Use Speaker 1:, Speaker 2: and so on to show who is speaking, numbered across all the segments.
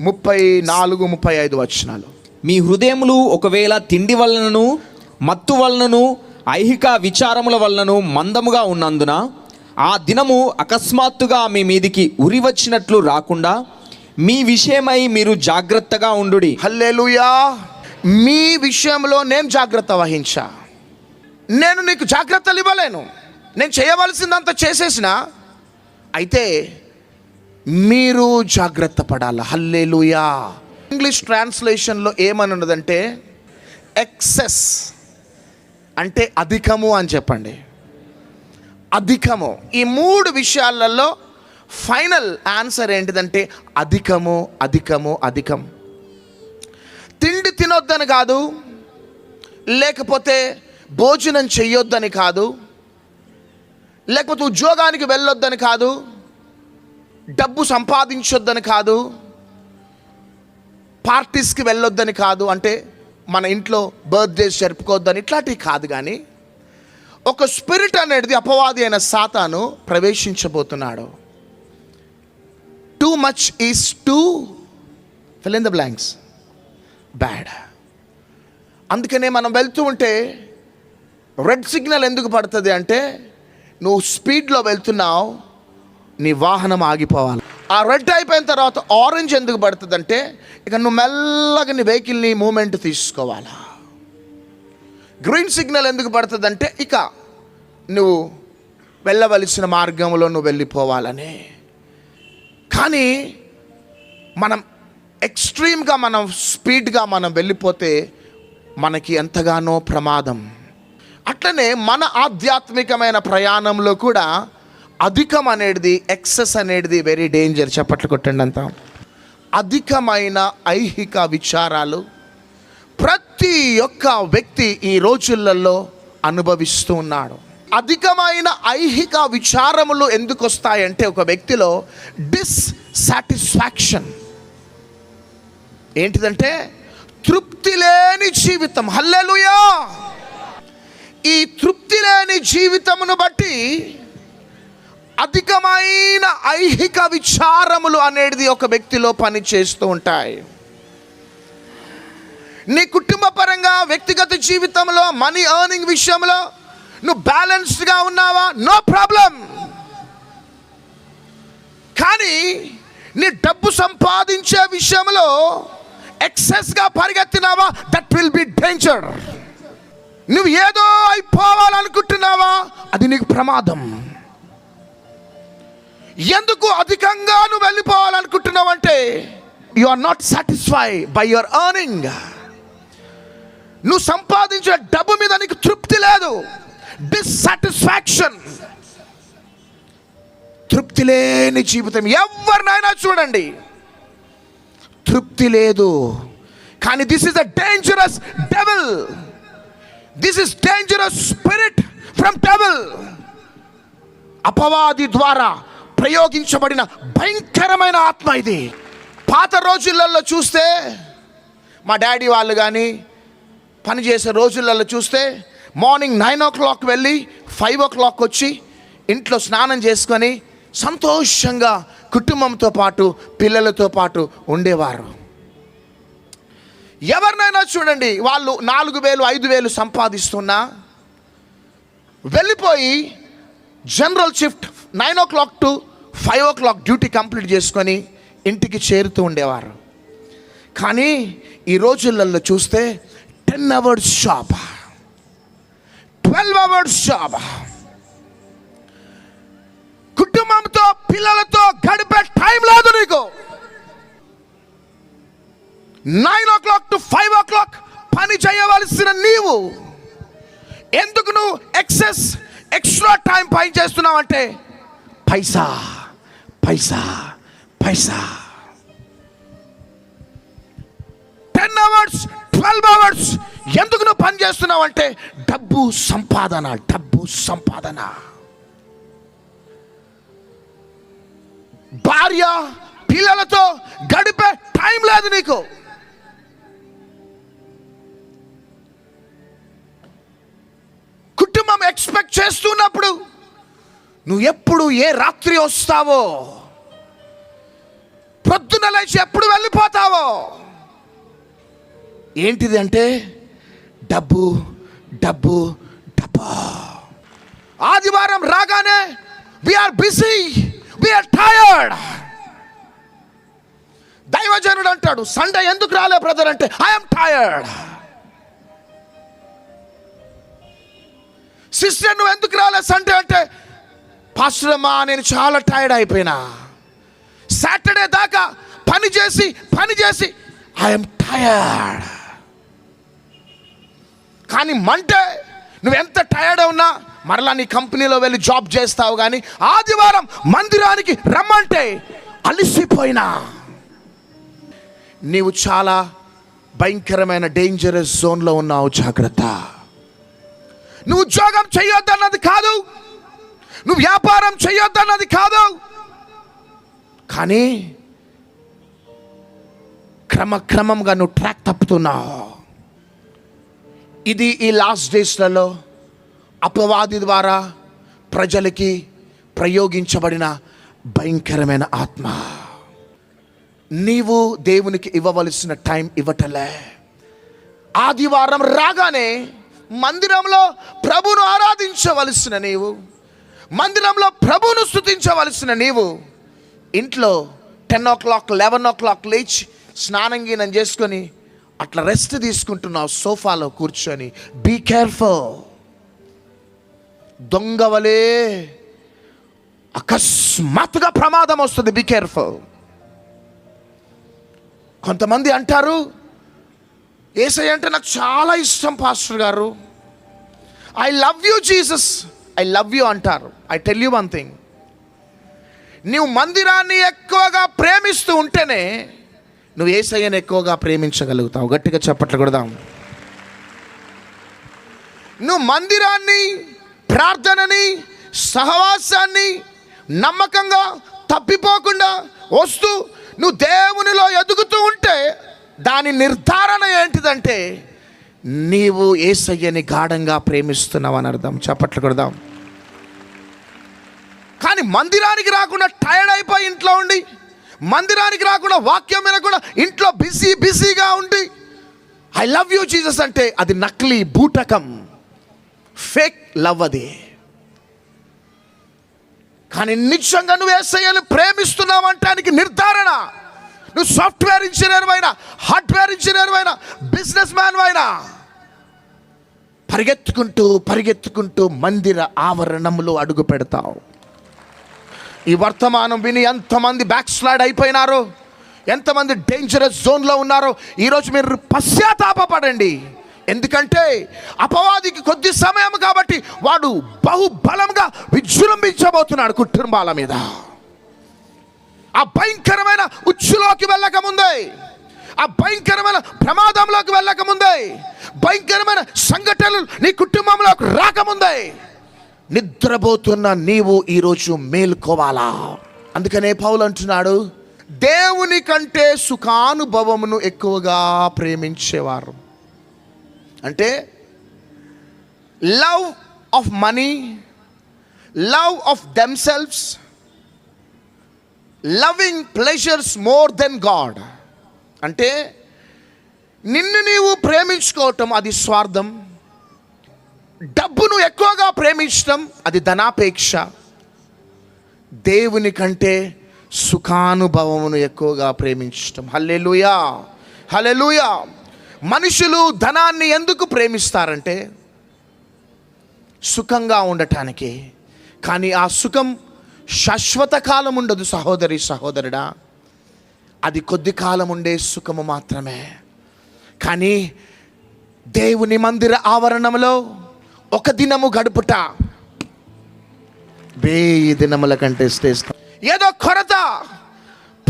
Speaker 1: ముప్పై నాలుగు ముప్పై ఐదు వచనాలు.
Speaker 2: మీ హృదయములు ఒకవేళ తిండి వలనను మత్తు వలనను ఐహిక విచారముల వలనను మందముగా ఉన్నందున ఆ దినము అకస్మాత్తుగా మీ మీదికి ఉరి వచ్చినట్లు రాకుండా మీ విషయమై మీరు జాగ్రత్తగా ఉండుడి.
Speaker 1: హల్లెలూయా. మీ విషయంలో నేను జాగ్రత్త వహించా. నేను నీకు జాగ్రత్తలు ఇవ్వలేను నేను చేయవలసిందంతా చేసేసిన అయితే మీరు జాగ్రత్త పడాలి? హల్లెలూయా. ఇంగ్లీష్ ట్రాన్స్లేషన్లో ఏమని ఉన్నదంటే ఎక్సెస్ అంటే అధికము అని చెప్పండి. అధికము. ఈ మూడు విషయాలలో ఫైనల్ ఆన్సర్ ఏంటిదంటే అధికము అధికము అధికం. తిండి తినొద్దని కాదు లేకపోతే భోజనం చెయ్యొద్దని కాదు లేకపోతే ఉద్యోగానికి వెళ్ళొద్దని కాదు డబ్బు సంపాదించొద్దని కాదు పార్టీస్కి వెళ్ళొద్దని కాదు అంటే మన ఇంట్లో బర్త్డేస్ జరుపుకోవద్దని ఇట్లాంటివి కాదు కానీ ఒక స్పిరిట్ అనేది అపవాది అయిన సాతాను ప్రవేశించబోతున్నాడు. Too much is too fill in the blanks bad అందుకనే మనం వెళ్తూ ఉంటే రెడ్ సిగ్నల్ ఎందుకు పడుతుంది అంటే నువ్వు స్పీడ్లో వెళ్తున్నావు నీ వాహనం ఆగిపోవాలి. ఆ రెడ్ అయిపోయిన తర్వాత ఆరెంజ్ ఎందుకు పడుతుందంటే ఇక నువ్వు మెల్లగా నీ వెహికల్ని మూమెంట్ తీసుకోవాలా. గ్రీన్ సిగ్నల్ ఎందుకు పడుతుందంటే ఇక నువ్వు వెళ్ళవలసిన మార్గంలో నువ్వు వెళ్ళిపోవాలని. కానీ మనం ఎక్స్ట్రీమ్గా మనం స్పీడ్గా మనం వెళ్ళిపోతే మనకి ఎంతగానో ప్రమాదం. అట్లనే మన ఆధ్యాత్మికమైన ప్రయాణంలో కూడా అధికం అనేది ఎక్సెస్ అనేది వెరీ డేంజర్ చప్పట్లు కొట్టండి అంతా అధికమైన ఐహిక విచారాలు ప్రతి ఒక్క వ్యక్తి ఈ రోజులలో అనుభవిస్తూ ఉన్నాడు. అధికమైన ఐహిక విచారములు ఎందుకు వస్తాయంటే ఒక వ్యక్తిలో డిస్సాటిస్ఫాక్షన్ ఏంటిదంటే తృప్తి లేని జీవితం. హల్లెలుయా! ఈ తృప్తి లేని జీవితమును బట్టి అధికమైన ఐహిక విచారములు అనేది ఒక వ్యక్తిలో పని చేస్తూ ఉంటాయి. నీ కుటుంబ పరంగా వ్యక్తిగత జీవితంలో మనీ ఎర్నింగ్ విషయంలో నువ్వు బ్యాలెన్స్డ్గా ఉన్నావా? నో ప్రాబ్లం కానీ నీ డబ్బు సంపాదించే విషయంలో ఎక్సెస్గా పరిగెత్తినావా? దట్ విల్ బి డేంజర్ నువ్వు ఏదో అయిపోవాలనుకుంటున్నావా? అది నీకు ప్రమాదం. ఎందుకు అధికంగా నువ్వు వెళ్ళిపోవాలనుకుంటున్నావు అంటే you are not satisfy by your earning నువ్వు సంపాదించిన డబ్బు మీద నీకు తృప్తి లేదు. డిస్సాటిస్ఫాక్షన్ తృప్తి లేని జీవితం ఎవరినైనా చూడండి. తృప్తి లేదు. కానీ this is a dangerous devil this is dangerous spirit from devil అపవాది ద్వారా ప్రయోగించబడిన భయంకరమైన ఆత్మ ఇది. పాత రోజులలో చూస్తే మా డాడీ వాళ్ళు కానీ పనిచేసే రోజులలో చూస్తే మార్నింగ్ నైన్ ఓ క్లాక్ వెళ్ళి ఫైవ్ ఓ క్లాక్ వచ్చి ఇంట్లో స్నానం చేసుకొని సంతోషంగా కుటుంబంతో పాటు పిల్లలతో పాటు ఉండేవారు. ఎవరినైనా చూడండి వాళ్ళు నాలుగు వేలు ఐదు వేలు సంపాదిస్తున్నా వెళ్ళిపోయి general shift nine o'clock to five o'clock duty complete చేసుకొని ఇంటికి చేరుతూ ఉండేవారు. కానీ ఈ రోజులలో చూస్తే ten hours shop twelve hours shop కుటుంబంతో పిల్లలతో గడిపే టైం లేదు నీకు. Nine o'clock to five o'clock పని చేయవలసిన నీవు. ఎందుకు నువ్వు ఎక్సెస్ ఎక్స్ట్రా టైం పని చేస్తున్నావు అంటే పైసా. పైసా పైసా. టెన్ అవర్స్ ట్వెల్వ్ అవర్స్ ఎందుకు నువ్వు పని చేస్తున్నావు అంటే డబ్బు సంపాదన డబ్బు సంపాదన. భార్య పిల్లలతో గడిపే టైం లేదు నీకు. కుటుంబం ఎక్స్పెక్ట్ చేస్తున్నప్పుడు నువ్వు ఎప్పుడు ఏ రాత్రి వస్తావో ప్రొద్దున లేచి ఎప్పుడు వెళ్ళిపోతావో? ఏంటిది అంటే డబ్బు డబ్బు డబ్బు. ఆదివారం రాగానే వీఆర్ బిజీ వీఆర్ టైర్డ్ దైవజనుడు అంటాడు సండే ఎందుకు రాలే బ్రదర్ అంటే ఐఎమ్ టైర్డ్ సిస్టర్ నువ్వు ఎందుకు రాలే సండే అంటే పాస్టర్ అమ్మా నేను చాలా టైర్డ్ అయిపోయినా. సాటర్డే దాకా పని చేసి పని చేసి ఐఎమ్ టయర్డ్ కానీ మంటే నువ్వు ఎంత టయర్డ్ ఉన్నా మరలా నీ కంపెనీలో వెళ్ళి జాబ్ చేస్తావు కానీ ఆదివారం మందిరానికి రమ్మంటే అలిసిపోయినా. నీవు చాలా భయంకరమైన డేంజరస్ జోన్లో ఉన్నావు జాగ్రత్త. నువ్వు ఉద్యోగం చేయొద్దన్నది కాదు. నువ్వు వ్యాపారం చేయొద్దన్నది కాదు. కానీ క్రమక్రమంగా నువ్వు ట్రాక్ తప్పుతున్నావు. ఇది ఈ లాస్ట్ డేస్లలో అపవాది ద్వారా ప్రజలకి ప్రయోగించబడిన భయంకరమైన ఆత్మ. నీవు దేవునికి ఇవ్వవలసిన టైం ఇవ్వటలే. ఆదివారం రాగానే మందిరంలో ప్రభును ఆరాధించవలసిన నీవు మందిరంలో ప్రభును స్థుతించవలసిన నీవు ఇంట్లో ten o'clock eleven o'clock లేచి స్నానం గీనం చేసుకొని అట్లా రెస్ట్ తీసుకుంటున్నావు సోఫాలో కూర్చొని. బీ కేర్ఫుల్ దొంగవలే అకస్మాత్తుగా ప్రమాదం వస్తుంది. బీ కేర్ఫుల్ కొంతమంది అంటారు ఏసై అంటే నాకు చాలా ఇష్టం పాస్టర్ గారు. I love you Jesus I love you అంటారు. I tell you one thing నీవు మందిరాన్ని ఎక్కువగా ప్రేమిస్తూ ఉంటేనే నువ్వు ఏసయ్యను ఎక్కువగా ప్రేమించగలుగుతావు. గట్టిగా చప్పట్లు కొడదాం. నువ్వు మందిరాన్ని ప్రార్థనని సహవాసాన్ని నమ్మకంగా తప్పిపోకుండా వస్తూ నువ్వు దేవునిలో ఎదుగుతూ ఉంటే దాని నిర్ధారణ ఏంటిదంటే నీవు ఏసయ్యని గాఢంగా ప్రేమిస్తున్నావు అని అర్థం. చప్పట్లు కొడదాం. కానీ మందిరానికి రాకుండా టైర్డ్ అయిపోయి ఇంట్లో ఉండి మందిరానికి రాకుండా వాక్యం వినకుండా ఇంట్లో బిజీ బిజీగా ఉండి ఐ లవ్ యూ జీసస్ అంటే అది నకిలీ బూటకం. ఫేక్ లవ్ అది. కానీ నిజంగా నువ్వు ఏసయ్యని ప్రేమిస్తున్నావు అంటానికి నిర్ధారణ. నువ్వు సాఫ్ట్వేర్ ఇంజనీర్ అయినా హార్డ్వేర్ ఇంజనీర్ అయినా బిజినెస్ మ్యాన్ అయినా పరిగెత్తుకుంటూ పరిగెత్తుకుంటూ మందిర ఆవరణంలో అడుగు పెడతావు. ఈ వర్తమానం విని ఎంతమంది బ్యాక్ స్లైడ్ అయిపోయినారో? ఎంతమంది డేంజరస్ జోన్లో ఉన్నారో? ఈరోజు మీరు పశ్చాత్తాపడండి ఎందుకంటే అపవాదికి కొద్ది సమయం కాబట్టి వాడు బహుబలంగా విజృంభించబోతున్నాడు కుటుంబాల మీద. ఆ భయంకరమైన ఉచ్చులోకి వెళ్ళకముందే ఆ భయంకరమైన ప్రమాదంలోకి వెళ్ళకముందే భయంకరమైన సంఘటనలు నీ కుటుంబంలోకి రాకముందే నిద్రపోతున్న నీవు ఈరోజు మేల్కోవాలా? అందుకనే పౌలు అంటున్నాడు దేవుని కంటే సుఖానుభవమును ఎక్కువగా ప్రేమించేవారు. అంటే love of money love of themselves loving pleasures more than God. అంటే నిన్ను నీవు ప్రేమించుకోవటం అది స్వార్థం డబ్బును ఎక్కువగా ప్రేమించడం అది ధనాపేక్ష. దేవుని కంటే సుఖానుభవమును ఎక్కువగా ప్రేమించటం. హల్లెలుయా! హల్లెలూయా! మనుషులు ధనాన్ని ఎందుకు ప్రేమిస్తారంటే సుఖంగా ఉండటానికి. కానీ ఆ సుఖం శాశ్వత కాలం ఉండదు సహోదరి సహోదరుడా. అది కొద్ది కాలం ఉండే సుఖము మాత్రమే. కానీ దేవుని మందిర ఆవరణంలో ఒక దినము గడుపుట. వేయి దినముల కంటే శ్రేష్టం ఏదో కొరత.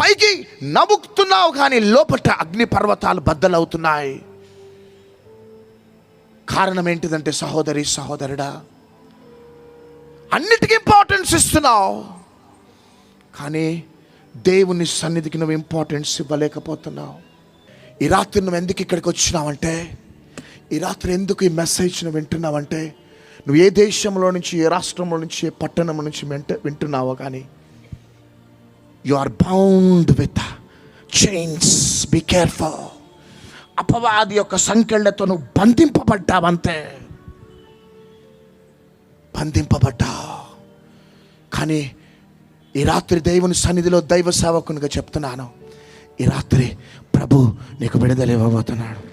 Speaker 1: పైకి నవ్వుతున్నావు కానీ లోపట అగ్ని పర్వతాలు బద్దలవుతున్నాయి. కారణం ఏంటిదంటే సహోదరి సహోదరుడా అన్నిటికీ ఇంపార్టెన్స్ ఇస్తున్నావు. కానీ దేవుని సన్నిధికి నువ్వు ఇంపార్టెన్స్ ఇవ్వలేకపోతున్నావు. ఈ రాత్రి నువ్వు ఎందుకు ఇక్కడికి వచ్చినావంటే ఈ రాత్రి ఎందుకు ఈ మెసేజ్ వింటున్నావంటే నువ్వు ఏ దేశంలో నుంచి ఏ రాష్ట్రంలో నుంచి ఏ పట్టణం నుంచి వింట వింటున్నావో కానీ you are bound with chains be careful అపవాది యొక్క సంకెళ్ళతో నువ్వు బంధింపబడ్డావంతే. బంధింపబడ్డా. కానీ ఈ రాత్రి దేవుని సన్నిధిలో దైవ సేవకునిగా చెప్తున్నాను. ఈ రాత్రి ప్రభు నీకు విడుదల ఇవ్వబోతున్నాడు.